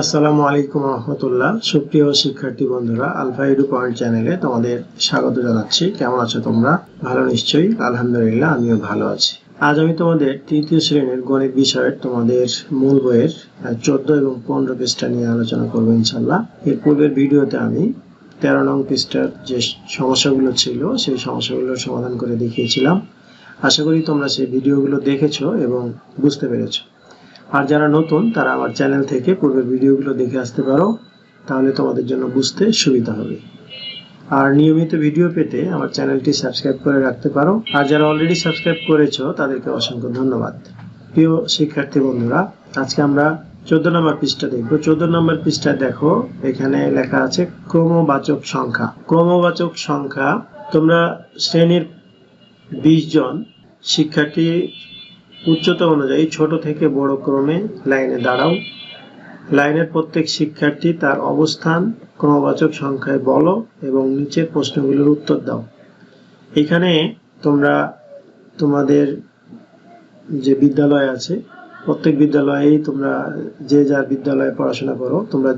আসসালামু আলাইকুম রহমতুল্লাহ। সুপ্রিয় শিক্ষার্থী বন্ধুরা আলফা এডু পয়েন্ট চ্যানেলে তোমাদের স্বাগত জানাচ্ছি। কেমন আছো তোমরা? ভালো নিশ্চয়ই। আলহামদুলিল্লাহ, আমিও ভালো আছি। আজ আমি তোমাদের তৃতীয় শ্রেণির গণিত বিষয়ের তোমাদের মূল বইয়ের চোদ্দ এবং পনেরো পৃষ্ঠা নিয়ে আলোচনা করব ইনশাল্লাহ এর পূর্বের ভিডিওতে আমি তেরো নং পৃষ্ঠার যে সমস্যাগুলো ছিল, সেই সমস্যাগুলোর সমাধান করে দেখিয়েছিলাম। আশা করি তোমরা সেই ভিডিওগুলো দেখেছ এবং বুঝতে পেরেছ। আর যারা নতুন, তারা আমার চ্যানেল থেকে পূর্বের ভিডিওগুলো দেখে আসতে পারো, তাহলে তোমাদের জন্য বুঝতে সুবিধা হবে। আর নিয়মিত ভিডিও পেতে আমার চ্যানেলটি সাবস্ক্রাইব করে রাখতে পারো। আর যারা অলরেডি সাবস্ক্রাইব করেছ, তাদেরকে অসংখ্য ধন্যবাদ। প্রিয় শিক্ষার্থী বন্ধুরা, আজকে আমরা চোদ্দ নম্বর পৃষ্ঠা দেখব। চোদ্দ নম্বর পৃষ্ঠা দেখো, এখানে লেখা আছে ক্রমবাচক সংখ্যা। ক্রমবাচক সংখ্যা, তোমরা শ্রেণির বিশ জন শিক্ষার্থী উচ্চতা অনুযায়ী ছোট থেকে বড় ক্রমে লাইনে দাঁড়াও। লাইনের প্রত্যেক শিক্ষার্থী তার অবস্থান, ক্রমবাচক সংখ্যায় বলো এবং নিচের প্রশ্নগুলোর উত্তর দাও। এখানে তোমরা তোমাদের যে বিদ্যালয় আছে, প্রত্যেক বিদ্যালয়েই তোমরা যে যার বিদ্যালয়ে পড়াশোনা করো, তোমরা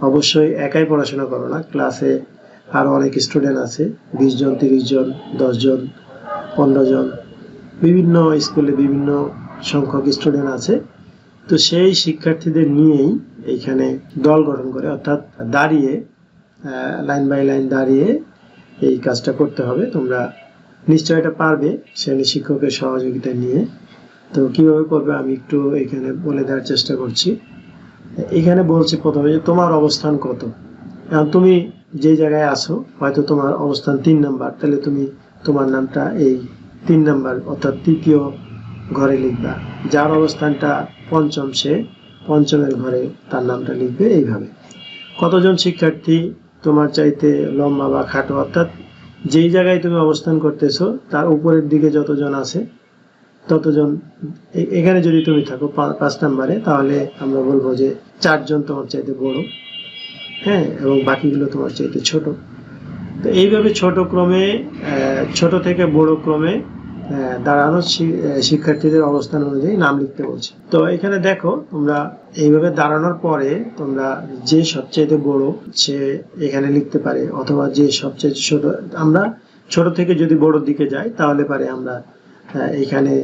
অবশ্যই একাই পড়াশোনা করো না। ক্লাসে আরও অনেক স্টুডেন্ট আছে, বিশ জন, তিরিশ জন, দশ জন, পনেরো জন। বিভিন্ন স্কুলে বিভিন্ন সংখ্যক স্টুডেন্ট আছে। তো সেই শিক্ষার্থীদের নিয়েই এইখানে দল গঠন করে, অর্থাৎ দাঁড়িয়ে লাইন বাই লাইন দাঁড়িয়ে এই কাজটা করতে হবে। তোমরা নিশ্চয় এটা পারবে শ্রেণি শিক্ষকের সহযোগিতা নিয়ে। তো কীভাবে করবে আমি একটু এখানে বলে দেওয়ার চেষ্টা করছি। এখানে বলছি প্রথমে যে তোমার অবস্থান কত? তুমি যে জায়গায় আছো, হয়তো তোমার অবস্থান তিন নাম্বার, তাহলে তুমি তোমার নামটা এই তিন নাম্বার, অর্থাৎ তৃতীয় ঘরে লিখবা। যার অবস্থানটা পঞ্চম, সে পঞ্চমের ঘরে তার নামটা লিখবে এইভাবে। কতজন শিক্ষার্থী তোমার চাইতে লম্বা বা খাটো? অর্থাৎ যেই জায়গায় তুমি অবস্থান করতেছো, তার উপরের দিকে যতজন আছে, ততজন এখানে যদি তুমি থাকো পাঁচ নাম্বারে, তাহলে আমরা বলব যে চারজন তোমার চাইতে বড় হ্যাঁ এবং বাকিগুলো তোমার চাইতে ছোট। তো এইভাবে ছোট ক্রমে ছোট থেকে বড় ক্রমে দাঁড়ানো শিক্ষার্থীদের অবস্থান অনুযায়ী নাম লিখতে বলছে। তো এখানে দেখো, তোমরা এইভাবে দাঁড়ানোর পরে তোমরা যে সবচেয়ে বড় সে এখানে লিখতে পারে, অথবা যে সবচেয়ে ছোট, আমরা ছোট থেকে যদি বড় দিকে যাই, তাহলে পারে আমরা এখানে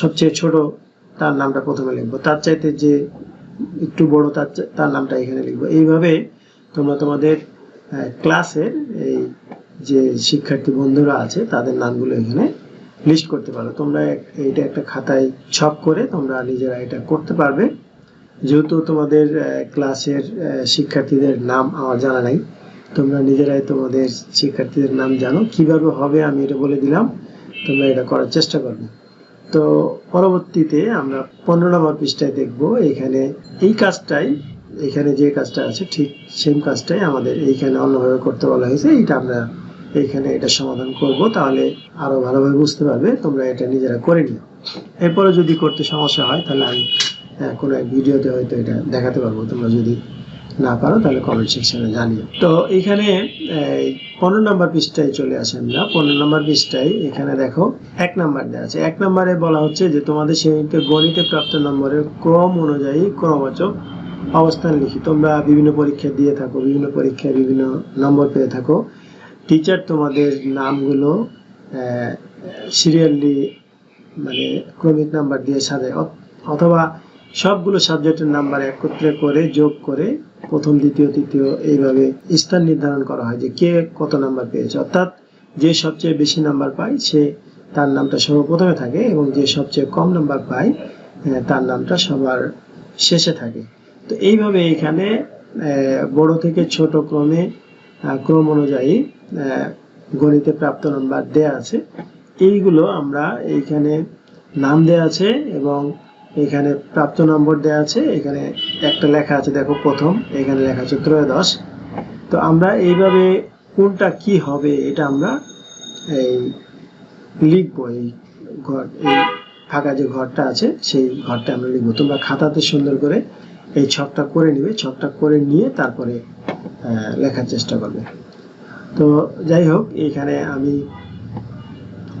সবচেয়ে ছোট তার নামটা প্রথমে লিখব। তার চাইতে যে একটু বড় তার তার নামটা এখানে লিখব। এইভাবে তোমরা তোমাদের ক্লাসের এই যে শিক্ষার্থী বন্ধুরা আছে, তাদের নামগুলো এখানে লিস্ট করতে পারো। তোমরা এইটা একটা খাতায় ছক করে তোমরা নিজেরা এটা করতে পারবে। যেহেতু তোমাদের ক্লাসের শিক্ষার্থীদের নাম আমার জানা নাই, তোমরা নিজেরাই তোমাদের শিক্ষার্থীদের নাম জানো। কীভাবে হবে আমি এটা বলে দিলাম, তোমরা এটা করার চেষ্টা করবে। তো পরবর্তীতে আমরা পনেরো নম্বর পৃষ্ঠায় দেখব, এখানে এই কাজটাই, এখানে যে কাজটা আছে ঠিক সেম কাজটাই আমাদের এইখানে অন্যভাবে করতে বলা হয়েছে। এইটা আমরা এইখানে এটা সমাধান করব, তাহলে আরও ভালোভাবে বুঝতে পারবে, তোমরা এটা নিজেরা করে নিও। এরপরে যদি করতে সমস্যা হয়, তাহলে আমি কোনো এক ভিডিওতে হয়তো এটা দেখাতে পারব, তোমরা যদি না পারো, তাহলে কমেন্ট সেকশনে জানিও। তো এখানে পনেরো নম্বর পৃষ্ঠায় চলে আসে আমরা পনেরো নম্বর পৃষ্ঠায় এখানে দেখো, এক নাম্বার দেওয়া আছে। এক নম্বরে বলা হচ্ছে যে, তোমাদের শ্রেণীতে গণিতে প্রাপ্ত নম্বরের ক্রম অনুযায়ী ক্রমবাচক অবস্থান লিখি। তোমরা বিভিন্ন পরীক্ষা দিয়ে থাকো, বিভিন্ন পরীক্ষায় বিভিন্ন নম্বর পেয়ে থাকো। টিচার তোমাদের নামগুলো সিরিয়ালি মানে ক্রমিক নাম্বার দিয়ে সাজায় অথবা সবগুলো সাবজেক্টের নাম্বার একত্রে করে, যোগ করে, প্রথম, দ্বিতীয়, তৃতীয়, এইভাবে স্থান নির্ধারণ করা হয় যে কে কত নাম্বার পেয়েছে। অর্থাৎ যে সবচেয়ে বেশি নাম্বার পায়, সে তার নামটা সর্বপ্রথমে থাকে এবং যে সবচেয়ে কম নাম্বার পায় তার নামটা সবার শেষে থাকে। তো এইভাবে এখানে বড় থেকে ছোট ক্রমে ক্রম অনুযায়ী গণিতে প্রাপ্ত নাম্বার দেয়া আছে। এইগুলো আমরা এইখানে নাম দেয়া আছে এবং এখানে প্রাপ্ত নম্বর দেয়া আছে। এখানে একটা লেখা আছে, দেখো প্রথম, এখানে লেখা আছে ত্রয়োদশ। তো আমরা এইভাবে কোনটা কি হবে এটা আমরা এই লিখব, এই ঘর এই ফাঁকা যে ঘরটা আছে, সেই ঘরটা আমরা লিখব। তোমরা খাতাতে সুন্দর করে এই ছকটা করে নিবে, ছকটা করে নিয়ে তারপরে লেখার চেষ্টা করবে। তো যাই হোক, এখানে আমি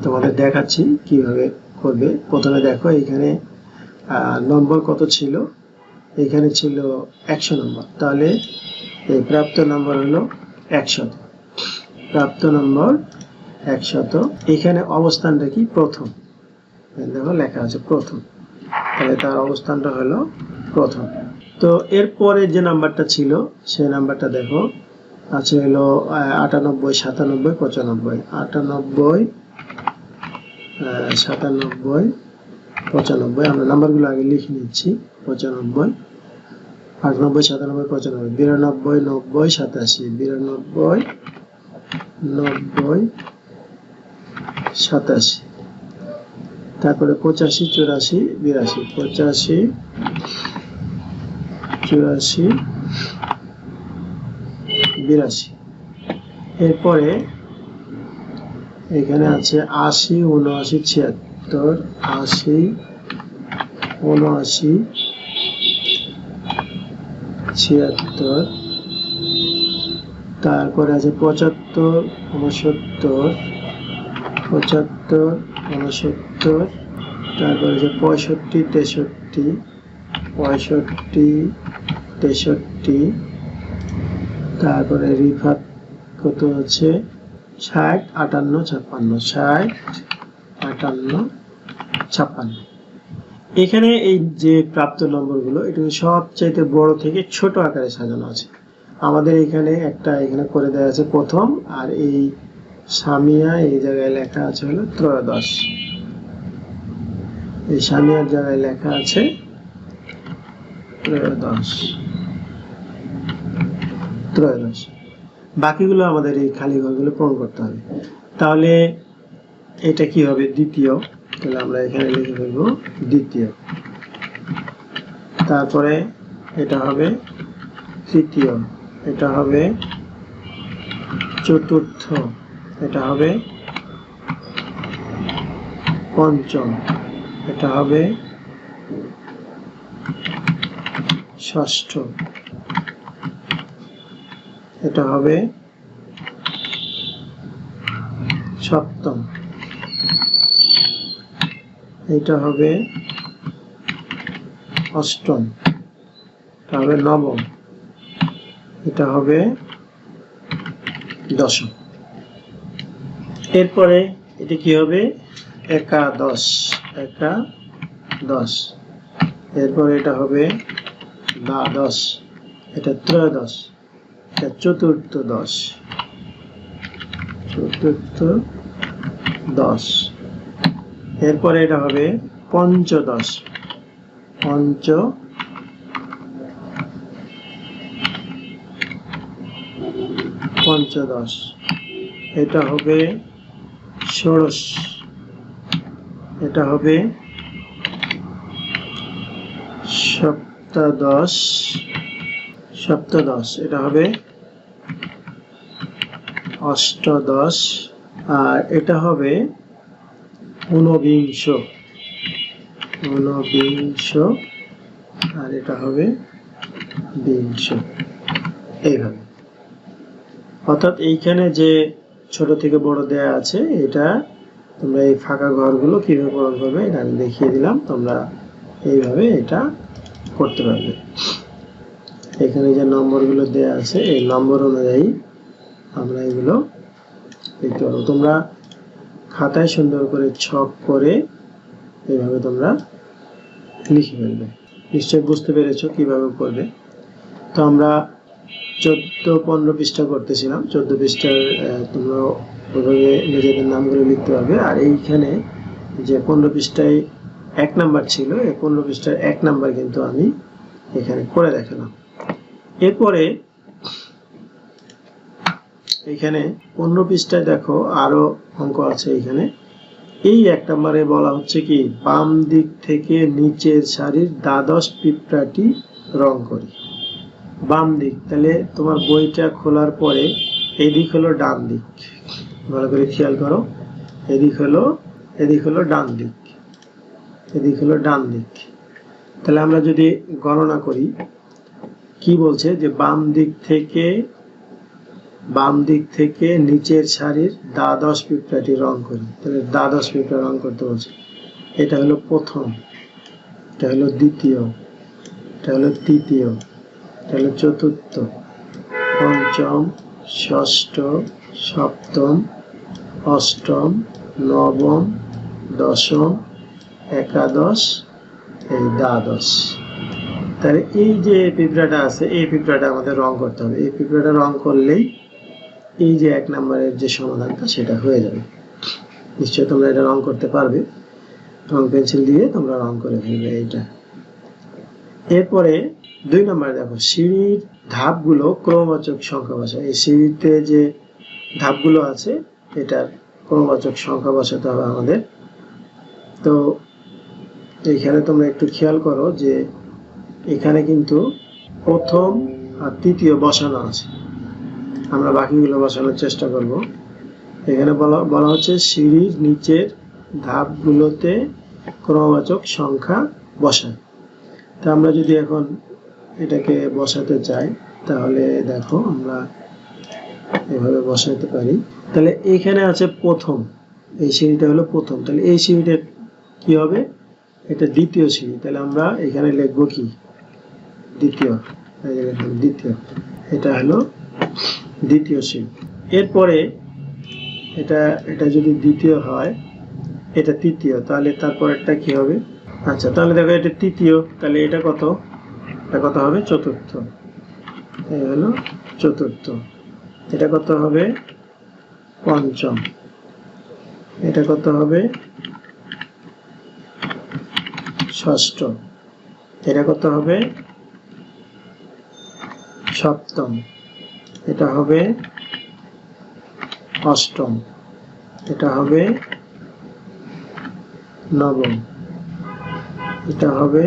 তোমাদের দেখাচ্ছি কীভাবে করবে। প্রথমে দেখো, এখানে নম্বর কত ছিল? এখানে ছিল একশো নম্বর। তাহলে এই প্রাপ্ত নম্বর হলো একশত প্রাপ্ত নম্বর একশত এখানে অবস্থানটা কি? প্রথম। দেখো, লেখা আছে প্রথম। তাহলে তার অবস্থানটা হলো প্রথম। তো এরপরে যে নাম্বারটা ছিল, সেই নাম্বারটা দেখো। আছে হলো আটানব্বই, সাতানব্বই, পঁচানব্বই। আটানব্বই সাতানব্বই, পঁচানব্বই। আমরা নাম্বারগুলো আগে লিখে নিচ্ছি। পঁচানব্বই, আটানব্বই, সাতানব্বই, পঁচানব্বই। বিরানব্বই, নব্বই, সাতাশি। বিরানব্বই, নব্বই, সাতাশি। তারপরে পঁচাশি, চুরাশি, বিরাশি। পঁচাশি চুরাশি, বিরাশি। এরপরে এখানে আছে আশি, উনআশি, ছিয়াত্তর, আশি, উনআশি, ছিয়াত্তর। তারপরে আছে পঁচাত্তর, উনসত্তর পঁচাত্তর, উনসত্তর। তারপরে আছে পঁয়ষট্টি, তেষট্টি পঁয়ষট্টি, তেষট্টি, তারপরে রিফাত কত হচ্ছে? ষাট, আটান্ন, ছাপ্পান্ন, ষাট, আটান্ন, ছাপ্পান্ন। এখানে এই যে প্রাপ্ত নম্বরগুলো, এটা সবচাইতে বড় থেকে ছোট আকারে সাজানো আছে। আমাদের এখানে একটা এখানে করে দেওয়া আছে প্রথম, আর এই সামিয়া এই জায়গায় লেখা আছে হলো ত্রয়োদশ। এই সামিয়ার জায়গায় লেখা আছে ত্রয়োদশ। ত্রয়োদশ। বাকিগুলো আমাদের এই খালি ঘরগুলো পূরণ করতে হবে। তাহলে এটা কি হবে? দ্বিতীয়। তাহলে আমরা এখানে লিখে ফেলব দ্বিতীয়। তারপরে এটা হবে তৃতীয়। এটা হবে চতুর্থ। এটা হবে পঞ্চম। এটা হবে ষষ্ঠ। এটা হবে সপ্তম। এটা হবে অষ্টম। এটা হবে নবম। এটা হবে দশম। এরপরে এটা কি হবে? একাদশ। একাদশ। এরপরে এটা হবে দ্বাদশ, এটা ত্রয়োদশ, এটা চতুর্থ দশ চতুর্থ দশ এরপরে এটা হবে পঞ্চদশ, পঞ্চ পঞ্চদশ। এটা হবে ষোড়শ, এটা হবে সপ্তাদশ সপ্তদশ এটা হবে অষ্টদশ, আর এটা হবে ঊনবিংশ ঊনবিংশ, আর এটা হবে বিংশ, এইভাবে। অর্থাৎ এইখানে যে ছোট থেকে বড় দেয়া আছে, এটা তোমরা এই ফাঁকা ঘরগুলো কীভাবে করবে, এটা আমি দেখিয়ে দিলাম। তোমরা এইভাবে এটা করতে পারবে। এখানে যে নম্বরগুলো দেয়া আছে, এই নম্বর অনুযায়ী আমরা এগুলো লিখতে পারব। তোমরা খাতায় সুন্দর করে ছক করে এইভাবে তোমরা লিখে ফেলবে। নিশ্চয় বুঝতে পেরেছ কীভাবে করবে। তো আমরা চোদ্দ পনেরো পৃষ্ঠা করতেছিলাম। চোদ্দ পৃষ্ঠার তোমরা ওইভাবে নিজেদের নামগুলো লিখতে পারবে। আর এইখানে যে পনেরো পৃষ্ঠায় এক নাম্বার ছিল, এই পনেরো পৃষ্ঠার এক নাম্বার কিন্তু আমি এখানে করে দেখালাম। এরপরে এখানে পনেরো পৃষ্ঠায় দেখো আরও অঙ্ক আছে এখানে। এই এক নম্বরে বলা হচ্ছে কি, বাম দিক থেকে নিচের শাড়ির দ্বাদশ পিঁপড়াটি রং করি। বাম দিক, তাহলে তোমার বইটা খোলার পরে এদিক হলো ডান দিক। ভালো করে খেয়াল করো, এদিক হলো এদিক হলো ডান দিক। এদিক হলো ডান দিক। তাহলে আমরা যদি গণনা করি, কি বলছে যে বাম দিক থেকে, বাম দিক থেকে নিচের শাড়ির দ্বাদশ পিঁপড়াটি রং করি। তাহলে দ্বাদশ পিঁপড়া রং করতে বলছে। এটা হলো প্রথম, এটা হলো দ্বিতীয়, এটা হলো তৃতীয়, এটা হলো চতুর্থ, পঞ্চম, ষষ্ঠ, সপ্তম, অষ্টম, নবম, দশম একাদশ, এই দ্বাদশ। তাহলে এই যে পিঁপড়াটা আছে, এই পিঁপড়াটা আমাদের রং করতে হবে। এই পিঁপড়াটা রং করলেই এই যে এক নম্বরের যে সমাধানটা, সেটা হয়ে যাবে। নিশ্চয়ই তোমরা এটা রং করতে পারবে। রং পেন্সিল দিয়ে তোমরা রং করে ফেলবে এইটা। এরপরে দুই নম্বরে দেখো, সিঁড়ির ধাপগুলো ক্রমবাচক সংখ্যা বসা এই সিঁড়িতে যে ধাপগুলো আছে, এটার ক্রমবাচক সংখ্যা বসাতে হবে আমাদের। তো এইখানে তোমরা একটু খেয়াল করো যে এখানে কিন্তু প্রথম আর তৃতীয় বসানো আছে। আমরা বাকিগুলো বসানোর চেষ্টা করব। এখানে বলা বলা হচ্ছে সিঁড়ির নিচের ধাপগুলোতে ক্রমবাচক সংখ্যা বসায় তা আমরা যদি এখন এটাকে বসাতে চাই, তাহলে দেখো আমরা এভাবে বসাতে পারি। তাহলে এখানে আছে প্রথম। এই সিঁড়িটা হলো প্রথম। তাহলে এই সিঁড়িটা কি হবে? এটা দ্বিতীয় সিঁড়ি তাহলে আমরা এখানে লিখব কি? দ্বিতীয় দ্বিতীয়। এটা হলো দ্বিতীয় সিঁড়ি এরপরে এটা এটা যদি দ্বিতীয় হয়, এটা তৃতীয়, তাহলে তারপরেরটা কি হবে? আচ্ছা তাহলে দেখো এটা তৃতীয়, তাহলে এটা কত? এটা কত হবে? চতুর্থ। এই হলো চতুর্থ। এটা কত হবে? পঞ্চম। এটা কত হবে? ষষ্ঠ। এটা কত হবে? সপ্তম। এটা হবে অষ্টম। এটা হবে নবম। এটা হবে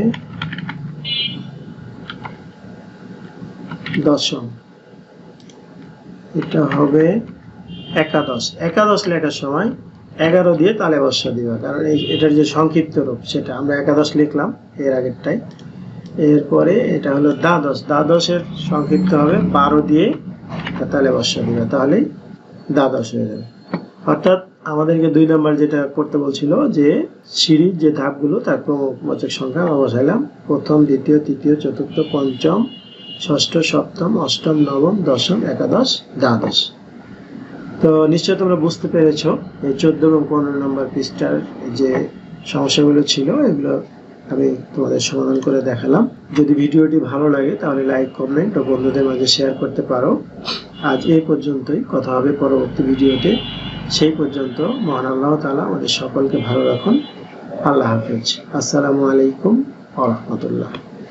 দশম। এটা হবে একাদশ। একাদশ লেখার সময় এগারো দিয়ে তালে বর্ষা দিবা। কারণ এটার যে সংক্ষিপ্ত রূপ, সেটা আমরা একাদশ লিখলাম এর আগেরটাই। এরপরে এটা হলো দ্বাদশ। দ্বাদশের সংক্ষিপ্ত হবে বারো দিয়ে তালে বর্ষা দিবা। তাহলেই দ্বাদশ হয়ে যাবে। অর্থাৎ আমাদেরকে দুই নাম্বার যেটা করতে বলছিল যে সিঁড়ির যে ধাপগুলো, তার ক্রমবাচক সংখ্যা আমরা বসাইলাম। প্রথম, দ্বিতীয়, তৃতীয়, চতুর্থ, পঞ্চম, ষষ্ঠ, সপ্তম, অষ্টম, নবম, দশম, একাদশ, দ্বাদশ। তো নিশ্চয় তোমরা বুঝতে পেরেছ, এই চোদ্দ এবং পনেরো নম্বর পৃষ্ঠার যে সমস্যাগুলো ছিল, এগুলো আমি তোমাদের সমাধান করে দেখালাম। যদি ভিডিওটি ভালো লাগে, তাহলে লাইক, কমেন্ট ও বন্ধুদের মাঝে শেয়ার করতে পারো। আজ এই পর্যন্তই, কথা হবে পরবর্তী ভিডিওতে। সেই পর্যন্ত মহান আল্লাহ তালা আমাদের সকলকে ভালো রাখুন। আল্লাহ হাফিজ। আসসালামু আলাইকুম আ রহমতুল্লাহ।